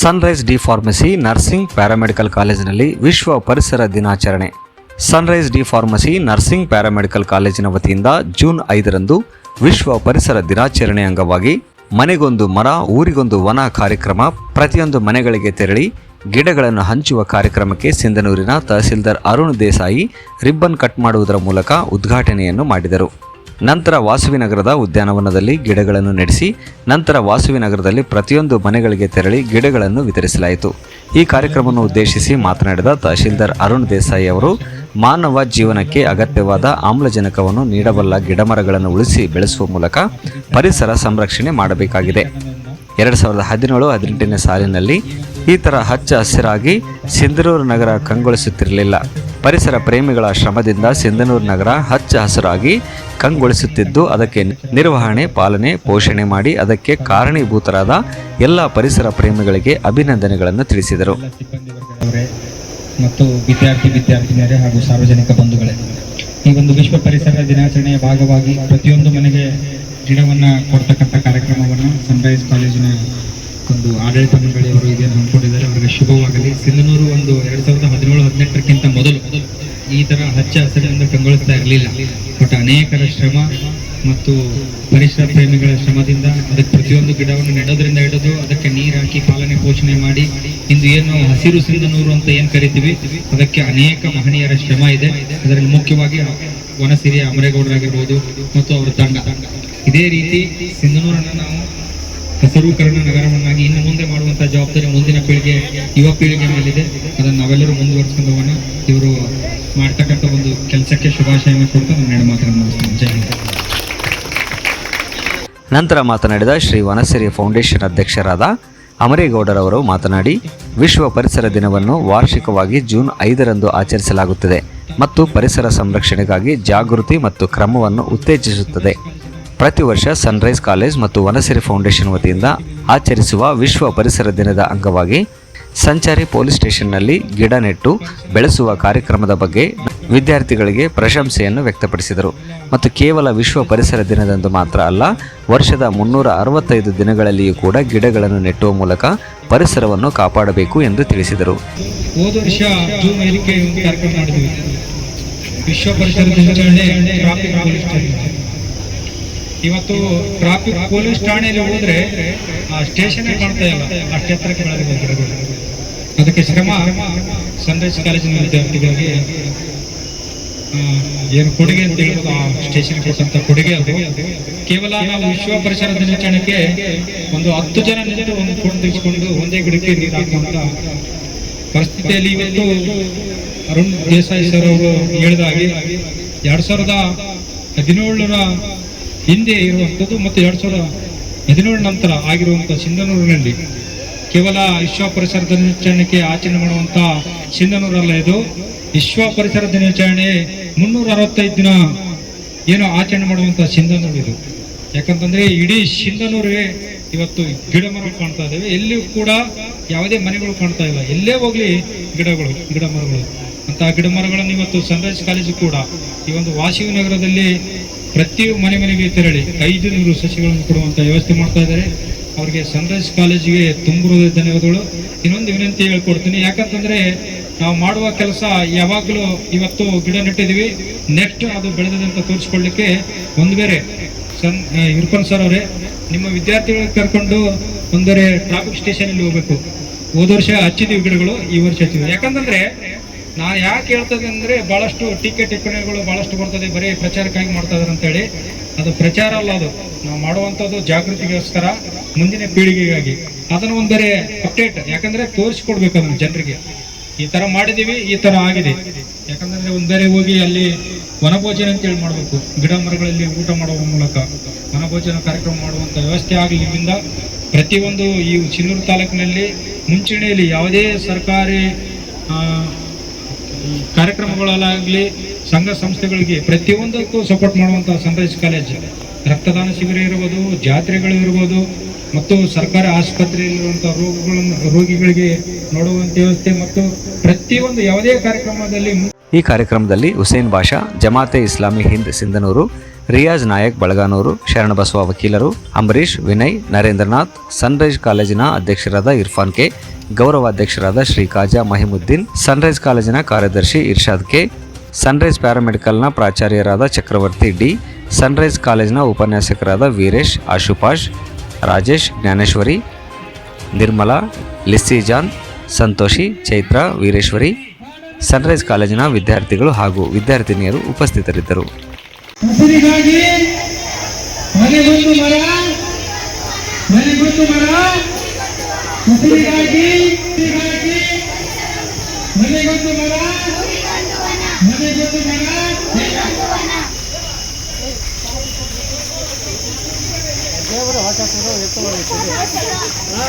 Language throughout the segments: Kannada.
sunrise D pharmacy nursing paramedical ಕಾಲೇಜಿನಲ್ಲಿ ವಿಶ್ವ ಪರಿಸರ ದಿನಾಚರಣೆ. Sunrise D pharmacy nursing paramedical ಕಾಲೇಜಿನ ವತಿಯಿಂದ ಜೂನ್ ಐದರಂದು ವಿಶ್ವ ಪರಿಸರ ದಿನಾಚರಣೆ ಅಂಗವಾಗಿ ಮನೆಗೊಂದು ಮರ, ಊರಿಗೊಂದು ವನ ಕಾರ್ಯಕ್ರಮ, ಪ್ರತಿಯೊಂದು ಮನೆಗಳಿಗೆ ತೆರಳಿ ಗಿಡಗಳನ್ನು ಹಂಚುವ ಕಾರ್ಯಕ್ರಮಕ್ಕೆ ಸಿಂಧನೂರಿನ ತಹಸೀಲ್ದಾರ್ ಅರುಣ್ ದೇಸಾಯಿ ರಿಬ್ಬನ್ ಕಟ್ ಮಾಡುವುದರ ಮೂಲಕ ಉದ್ಘಾಟನೆಯನ್ನು ಮಾಡಿದರು. ನಂತರ ವಾಸುವಿನಗರದ ಉದ್ಯಾನವನದಲ್ಲಿ ಗಿಡಗಳನ್ನು ನೆಡೆಸಿ, ನಂತರ ವಾಸುವಿನಗರದಲ್ಲಿ ಪ್ರತಿಯೊಂದು ಮನೆಗಳಿಗೆ ತೆರಳಿ ಗಿಡಗಳನ್ನು ವಿತರಿಸಲಾಯಿತು. ಈ ಕಾರ್ಯಕ್ರಮವನ್ನು ಉದ್ದೇಶಿಸಿ ಮಾತನಾಡಿದ ತಹಶೀಲ್ದಾರ್ ಅರುಣ್ ದೇಸಾಯಿ ಅವರು, ಮಾನವ ಜೀವನಕ್ಕೆ ಅಗತ್ಯವಾದ ಆಮ್ಲಜನಕವನ್ನು ನೀಡಬಲ್ಲ ಗಿಡಮರಗಳನ್ನು ಉಳಿಸಿ ಬೆಳೆಸುವ ಮೂಲಕ ಪರಿಸರ ಸಂರಕ್ಷಣೆ ಮಾಡಬೇಕಾಗಿದೆ. ಎರಡು ಸಾವಿರದ ಹದಿನೇಳು ಹದಿನೆಂಟನೇ ಸಾಲಿನಲ್ಲಿ ಈ ಥರ ಹಚ್ಚ ಹಸಿರಾಗಿ ಸಿಂಧನೂರು ನಗರ ಕಂಗೊಳಿಸುತ್ತಿರಲಿಲ್ಲ. ಪರಿಸರ ಪ್ರೇಮಿಗಳ ಶ್ರಮದಿಂದ ಸಿಂಧನೂರು ನಗರ ಹಚ್ಚ ಹಸಿರಾಗಿ ಕಂಗೊಳಿಸುತ್ತಿದ್ದು, ಅದಕ್ಕೆ ನಿರ್ವಹಣೆ, ಪಾಲನೆ, ಪೋಷಣೆ ಮಾಡಿ ಅದಕ್ಕೆ ಕಾರಣೀಭೂತರಾದ ಎಲ್ಲ ಪರಿಸರ ಪ್ರೇಮಿಗಳಿಗೆ ಅಭಿನಂದನೆಗಳನ್ನು ತಿಳಿಸಿದರು. ಮತ್ತು ವಿದ್ಯಾರ್ಥಿ, ವಿದ್ಯಾರ್ಥಿನಿಯರೇ ಹಾಗೂ ಸಾರ್ವಜನಿಕ ಬಂಧುಗಳೇ, ಈ ಒಂದು ವಿಶ್ವ ಪರಿಸರ ದಿನಾಚರಣೆಯ ಭಾಗವಾಗಿ ಪ್ರತಿಯೊಂದು ಮನೆಗೆ ಗಿಡವನ್ನು ಕೊಡ್ತಕ್ಕಂಥ ಕಾರ್ಯಕ್ರಮವನ್ನು ಸನ್ರೈಸ್ ಕಾಲೇಜಿನ ಒಂದು ಆಡಳಿತ ಮಂಡಳಿಯವರು ಇದೇನು ಹಮ್ಮಿಕೊಂಡಿದ್ದಾರೆ. ಅವರಿಗೆ ಶುಭವಾಗಲಿ. ಸಿಂಧನೂರು ಒಂದು ಎರಡು ಸಾವಿರದ ಹದಿನೇಳು, ಹದಿನೆಂಟರಕ್ಕಿಂತ ಮೊದಲು ಈ ತರ ಹಚ್ಚ ಹಸಿರಿನಿಂದ ಕಂಗೊಳಿಸ್ತಾ ಇರಲಿಲ್ಲ. ಬಟ್ ಅನೇಕರ ಶ್ರಮ ಮತ್ತು ಪರಿಸರ ಪ್ರೇಮಿಗಳ ಶ್ರಮದಿಂದ ಅದಕ್ಕೆ ಪ್ರತಿಯೊಂದು ಗಿಡವನ್ನು ನೆಡೋದ್ರಿಂದ ಹಿಡಿದು ಅದಕ್ಕೆ ನೀರು ಹಾಕಿ ಪಾಲನೆ ಪೋಷಣೆ ಮಾಡಿ ಇಂದು ಏನು ನಾವು ಹಸಿರು ಸಿಂಧನೂರು ಅಂತ ಏನು ಕರಿತೀವಿ? ಅದಕ್ಕೆ ಅನೇಕ ಮಹನೀಯರ ಶ್ರಮ ಇದೆ. ಅದರಲ್ಲಿ ಮುಖ್ಯವಾಗಿ ವನಸಿರಿಯ ಅಮರೇಗೌಡರಾಗಿರ್ಬೋದು ಮತ್ತು ಅವರ ತಂಡ. ಇದೇ ರೀತಿ ಸಿಂಧನೂರನ್ನು ನಾವು ಹಸಿರುಕರಣ ನಗರವನ್ನಾಗಿ ಇನ್ನು ಮುಂದೆ ಮಾಡುವಂತಹ ಜವಾಬ್ದಾರಿ ಮುಂದಿನ ಪೀಳಿಗೆ, ಯುವ ಪೀಳಿಗೆ ಮೇಲಿದೆ. ಅದನ್ನು ನಾವೆಲ್ಲರೂ ಮುಂದುವರಿಸ್ಕೊಂಡು ಹೋಗೋಣ ಇವರು ಮಾಡ್ತಕ್ಕಂಥ ಒಂದು ಕೆಲಸಕ್ಕೆ ಶುಭಾಶಯವನ್ನು ಕೊಡ್ತಾ ನನ್ನ ಎರಡು ಮಾತನ್ನು ಮುಗಿಸ್ತೀನಿ. ಜೈ ನಂತರ ಮಾತನಾಡಿದ ಶ್ರೀ ವನಸಿರಿ ಫೌಂಡೇಶನ್ ಅಧ್ಯಕ್ಷರಾದ ಅಮರೇಗೌಡರವರು ಮಾತನಾಡಿ, ವಿಶ್ವ ಪರಿಸರ ದಿನವನ್ನು ವಾರ್ಷಿಕವಾಗಿ ಜೂನ್ ಐದರಂದು ಆಚರಿಸಲಾಗುತ್ತದೆ ಮತ್ತು ಪರಿಸರ ಸಂರಕ್ಷಣೆಗಾಗಿ ಜಾಗೃತಿ ಮತ್ತು ಕ್ರಮವನ್ನು ಉತ್ತೇಜಿಸುತ್ತದೆ. ಪ್ರತಿ ವರ್ಷ ಸನ್ರೈಸ್ ಕಾಲೇಜ್ ಮತ್ತು ವನಸಿರಿ ಫೌಂಡೇಶನ್ ವತಿಯಿಂದ ಆಚರಿಸುವ ವಿಶ್ವ ಪರಿಸರ ದಿನದ ಅಂಗವಾಗಿ ಸಂಚಾರಿ ಪೊಲೀಸ್ ಸ್ಟೇಷನ್ನಲ್ಲಿ ಗಿಡ ನೆಟ್ಟು ಬೆಳೆಸುವ ಕಾರ್ಯಕ್ರಮದ ಬಗ್ಗೆ ವಿದ್ಯಾರ್ಥಿಗಳಿಗೆ ಪ್ರಶಂಸೆಯನ್ನು ವ್ಯಕ್ತಪಡಿಸಿದರು. ಮತ್ತು ಕೇವಲ ವಿಶ್ವ ಪರಿಸರ ದಿನದಂದು ಮಾತ್ರ ಅಲ್ಲ, ವರ್ಷದ ಮುನ್ನೂರ ಅರವತ್ತೈದು ದಿನಗಳಲ್ಲಿಯೂ ಕೂಡ ಗಿಡಗಳನ್ನು ನೆಟ್ಟುವ ಮೂಲಕ ಪರಿಸರವನ್ನು ಕಾಪಾಡಬೇಕು ಎಂದು ತಿಳಿಸಿದರು. ವಿಶ್ವ ಪರಿಸರ ದಿನಾಚರಣೆ ಇವತ್ತು ಟ್ರಾಫಿಕ್ ಪೊಲೀಸ್ ಠಾಣೆಯಲ್ಲಿ ಹೋದ್ರೆ ಆ ಸ್ಟೇಷನ್ ಕಾಣ್ತಾ ಇಲ್ಲ. ಅಷ್ಟು ಎತ್ತರಕ್ಕೆ ಬೆಳೆದು ಅದಕ್ಕೆ ಶ್ರಮ ಸನ್ರೈಸ್ ಕಾಲೇಜಿನ ವಿದ್ಯಾರ್ಥಿಗಳಿಗೆ ಏನು ಕೊಡುಗೆ ಅಂತ ಹೇಳ್ಬೋದು, ಆ ಸ್ಟೇಷನ್ ಕೊಟ್ಟಂತ ಕೊಡುಗೆ ಅದು. ಕೇವಲ ನಾವು ವಿಶ್ವ ಪರಿಸರ ದಿನಾಚರಣೆಗೆ ಒಂದು ಹತ್ತು ಜನ ನಿಂತು ಒಂದು ಫೋಟೋ ತೆಗೆಸ್ಕೊಂಡು ಒಂದೇ ಗಿಡಕ್ಕೆ ನೀರು ಹಾಕುವಂತ ಪರಿಸ್ಥಿತಿಯಲ್ಲಿ ಇವತ್ತು ಅರುಣ್ ದೇಸಾಯಿ ಸರ್ ಅವರು ಹೇಳಿದಾಗಿ, ಎರಡ್ ಸಾವಿರದ ಹದಿನೇಳರ ಹಿಂದೆ ಇರುವಂಥದ್ದು ಮತ್ತು ಎರಡು ಸಾವಿರದ ಹದಿನೇಳು ನಂತರ ಆಗಿರುವಂಥ ಸಿಂಧನೂರಿನಲ್ಲಿ ಕೇವಲ ವಿಶ್ವ ಪರಿಸರ ದಿನಾಚರಣೆಗೆ ಆಚರಣೆ ಮಾಡುವಂಥ ಸಿಂಧನೂರಲ್ಲ ಇದು. ವಿಶ್ವ ಪರಿಸರ ದಿನಾಚರಣೆ ಮುನ್ನೂರ ಅರವತ್ತೈದು ದಿನ ಏನು ಆಚರಣೆ ಮಾಡುವಂಥ ಸಿಂಧನೂರು ಇದು. ಯಾಕಂತಂದ್ರೆ ಇಡೀ ಸಿಂಧನೂರಿಗೆ ಇವತ್ತು ಗಿಡ ಮರಗಳು ಕಾಣ್ತಾ ಇದ್ದಾವೆ. ಎಲ್ಲಿಯೂ ಕೂಡ ಯಾವುದೇ ಮನೆಗಳು ಕಾಣ್ತಾ ಇಲ್ಲ. ಎಲ್ಲೇ ಹೋಗ್ಲಿ ಗಿಡಗಳು ಗಿಡ ಮರಗಳು ಅಂತ ಗಿಡ ಮರಗಳನ್ನು ಇವತ್ತು ಸನ್ರೈಸ್ ಕಾಲೇಜು ಕೂಡ ಈ ಒಂದು ವಾಸವಿ ನಗರದಲ್ಲಿ ಪ್ರತಿ ಮನೆ ಮನೆಗೆ ತೆರಳಿ ಐದು ನೂರು ಸಸಿಗಳನ್ನು ಕೊಡುವಂಥ ವ್ಯವಸ್ಥೆ ಮಾಡ್ತಾ ಇದ್ದಾರೆ. ಅವರಿಗೆ ಸನ್ರೈಸ್ ಕಾಲೇಜಿಗೆ ತುಂಬಿರುವ ಧನ್ಯವಾದಗಳು. ಇನ್ನೊಂದು ವಿನಂತಿ ಹೇಳ್ಕೊಡ್ತೀನಿ. ಯಾಕಂತಂದ್ರೆ ನಾವು ಮಾಡುವ ಕೆಲಸ ಯಾವಾಗಲೂ ಇವತ್ತು ಗಿಡ ನೆಟ್ಟಿದ್ದೀವಿ. ನೆಕ್ಸ್ಟ್ ಅದು ಬೆಳೆದಿದೆ ಅಂತ ತೋರಿಸ್ಕೊಳ್ಳಿಕ್ಕೆ ಒಂದು ಬೇರೆ ಸನ್ ಇರ್ಪನ್ ಸರ್ ಅವರೇ, ನಿಮ್ಮ ವಿದ್ಯಾರ್ಥಿಗಳಿಗೆ ಕರ್ಕೊಂಡು ಒಂದರೆ ಟ್ರಾಫಿಕ್ ಸ್ಟೇಷನಲ್ಲಿ ಹೋಗ್ಬೇಕು. ಹೋದ ವರ್ಷ ಹಚ್ಚಿದ್ದೀವಿ ಗಿಡಗಳು, ಈ ವರ್ಷ ಹಚ್ಚಿದ್ದೀವಿ. ಯಾಕಂತಂದ್ರೆ ನಾನು ಯಾಕೆ ಹೇಳ್ತದೆ ಅಂದರೆ ಬಹಳಷ್ಟು ಟೀಕೆ ಟಿಪ್ಪಣಿಗಳು ಬಹಳಷ್ಟು ಬರ್ತದೆ, ಬರೀ ಪ್ರಚಾರಕ್ಕಾಗಿ ಮಾಡ್ತಾ ಇದಾರೆ ಅಂತೇಳಿ. ಅದು ಪ್ರಚಾರ ಅಲ್ಲ ಅದು. ನಾವು ಮಾಡುವಂಥದ್ದು ಜಾಗೃತಿಗೋಸ್ಕರ, ಮುಂದಿನ ಪೀಳಿಗೆಗಾಗಿ. ಅದನ್ನು ಒಂದರೆ ಅಪ್ಡೇಟ್ ಯಾಕಂದ್ರೆ ತೋರಿಸ್ಕೊಡ್ಬೇಕು ಅದನ್ನು ಜನರಿಗೆ. ಈ ತರ ಮಾಡಿದೀವಿ, ಈ ತರ ಆಗಿದೆ. ಯಾಕಂದ್ರೆ ಒಂದ್ ಹೋಗಿ ಅಲ್ಲಿ ವನಭೋಜನ ಅಂತೇಳಿ ಮಾಡಬೇಕು. ಗಿಡ ಮರಗಳಲ್ಲಿ ಊಟ ಮಾಡುವ ಮೂಲಕ ವನಭೋಜನ ಕಾರ್ಯಕ್ರಮ ಮಾಡುವಂತ ವ್ಯವಸ್ಥೆ ಆಗಲಿ ಇಲ್ಲಿಂದ ಪ್ರತಿಯೊಂದು ಈ ಚಿನ್ನೂರು ತಾಲೂಕಿನಲ್ಲಿ ಮುಂಚೂಣಿಯಲ್ಲಿ ಯಾವುದೇ ಸರ್ಕಾರಿ ಕಾರ್ಯಕ್ರಮಗಳಲ್ಲಾಗಲಿ ಸಂಘ ಸಂಸ್ಥೆಗಳಿಗೆ ಪ್ರತಿಯೊಂದಕ್ಕೂ ಸಪೋರ್ಟ್ ಮಾಡುವಂಥ ಸನ್ರೈಸ್ ಕಾಲೇಜ್ ರಕ್ತದಾನ ಶಿಬಿರ ಇರ್ಬೋದು ಜಾತ್ರೆಗಳು ಇರ್ಬೋದು ಮತ್ತು ಸರ್ಕಾರಿ ಆಸ್ಪತ್ರೆಯಲ್ಲಿರುವಂಥ ರೋಗಗಳನ್ನು, ರೋಗಿಗಳಿಗೆ ನೋಡುವಂಥ ವ್ಯವಸ್ಥೆ ಮತ್ತು ಪ್ರತಿಯೊಂದು ಯಾವುದೇ ಕಾರ್ಯಕ್ರಮದಲ್ಲಿ ಈ ಕಾರ್ಯಕ್ರಮದಲ್ಲಿ ಹುಸೇನ್ ಬಾಷಾ, ಜಮಾತೆ ಇಸ್ಲಾಮಿ ಹಿಂದ್ ಸಿಂಧನೂರು, ರಿಯಾಜ್ ನಾಯಕ್ ಬಳಗಾನೂರು ಶರಣಬಸವ ವಕೀಲರು ಅಂಬರೀಶ್ ವಿನಯ್, ನರೇಂದ್ರನಾಥ್, ಸನ್ರೈಸ್ ಕಾಲೇಜಿನ ಅಧ್ಯಕ್ಷರಾದ ಇರ್ಫಾನ್ ಕೆ ಗೌರವಾಧ್ಯಕ್ಷರಾದ ಶ್ರೀ ಖಾಜಾ ಮಹಿಮುದ್ದೀನ್, ಸನ್ರೈಸ್ ಕಾಲೇಜಿನ ಕಾರ್ಯದರ್ಶಿ ಇರ್ಷಾದ್ ಕೆ, ಸನ್ರೈಸ್ ಪ್ಯಾರಾಮೆಡಿಕಲ್ನ ಪ್ರಾಚಾರ್ಯರಾದ ಚಕ್ರವರ್ತಿ ಡಿ, ಸನ್ರೈಸ್ ಕಾಲೇಜಿನ ಉಪನ್ಯಾಸಕರಾದ ವೀರೇಶ್, ಆಶುಪಾಶ್ ರಾಜೇಶ್ ಜ್ಞಾನೇಶ್ವರಿ ನಿರ್ಮಲಾ ಲಿಸ್ಸಿಜಾನ್ ಸಂತೋಷಿ ಚೈತ್ರ ವೀರೇಶ್ವರಿ ಸನ್ರೈಸ್ ಕಾಲೇಜಿನ ವಿದ್ಯಾರ್ಥಿಗಳು ಹಾಗೂ ವಿದ್ಯಾರ್ಥಿನಿಯರು ಉಪಸ್ಥಿತರಿದ್ದರು. ಮನೆಗೊಂದು ಮರ ಮನೆಗೊಂದು ಮರ ಹಸಿರಿಗಾಗಿ ಹಸಿರಿಗಾಗಿ ಮನೆಗೊಂದು ಮರ ಮನೆಗೊಂದು ಮರ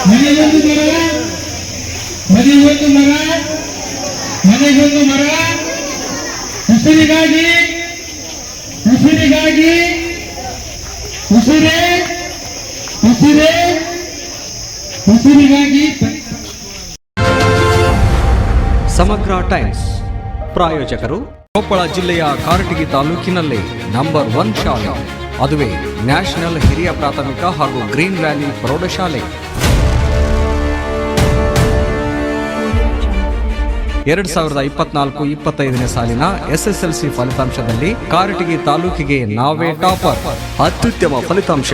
ಮನೆಗೊಂದು ಮರ ಮನೆಗೊಂದು ಮರ ಮನೆಗೊಂದು ಮರ. ಹುಸಿರಿಗಾಗಿ ಉಸಿರಿಗಾಗಿ ಉಸಿರೇ ಉಸಿರೇ ಉಸಿರಿಗಾಗಿ ಸಮಗ್ರ ಟೈಮ್ಸ್. ಪ್ರಾಯೋಜಕರು ಕೊಪ್ಪಳ ಜಿಲ್ಲೆಯ ಕಾರಟಗಿ ತಾಲೂಕಿನಲ್ಲಿ ನಂಬರ್ ಒನ್ ಶಾಲೆ. ಅದುವೇ ನ್ಯಾಷನಲ್ ಹಿರಿಯ ಪ್ರಾಥಮಿಕ ಹಾಗೂ ಗ್ರೀನ್ ವ್ಯಾಲಿ ಪ್ರೌಢಶಾಲೆ. ಎರಡ್ ಸಾವಿರದ ಇಪ್ಪತ್ನಾಲ್ಕು ಇಪ್ಪತ್ತೈದನೇ ಸಾಲಿನ ಎಸ್ಎಸ್ಎಲ್ಸಿ ಫಲಿತಾಂಶದಲ್ಲಿ ಕಾರಟಗಿ ತಾಲೂಕಿಗೆ ನಾವೇ ಟಾಪರ್. ಅತ್ಯುತ್ತಮ ಫಲಿತಾಂಶ.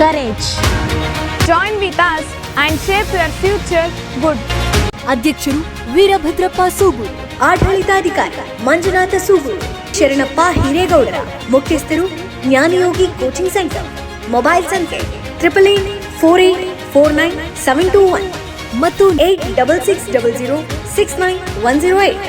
Courage. Join with us and shape your future good ಅಧ್ಯಕ್ಷರು ವೀರಭದ್ರಪ್ಪ ಸೂಗೂರು ಆಡಳಿತಾಧಿಕಾರಿ ಮಂಜುನಾಥ ಸೂಗೂರು ಶರಣಪ್ಪ ಹಿರೇಗೌಡರ, ಮುಖ್ಯಸ್ಥರು ಜ್ಞಾನಯೋಗಿ ಕೋಚಿಂಗ್ ಸೆಂಟರ್, ಮೊಬೈಲ್ ಸಂಖ್ಯೆ triple eight four eight four nine seven two one ಮತ್ತು eight double six double zero six nine one zero eight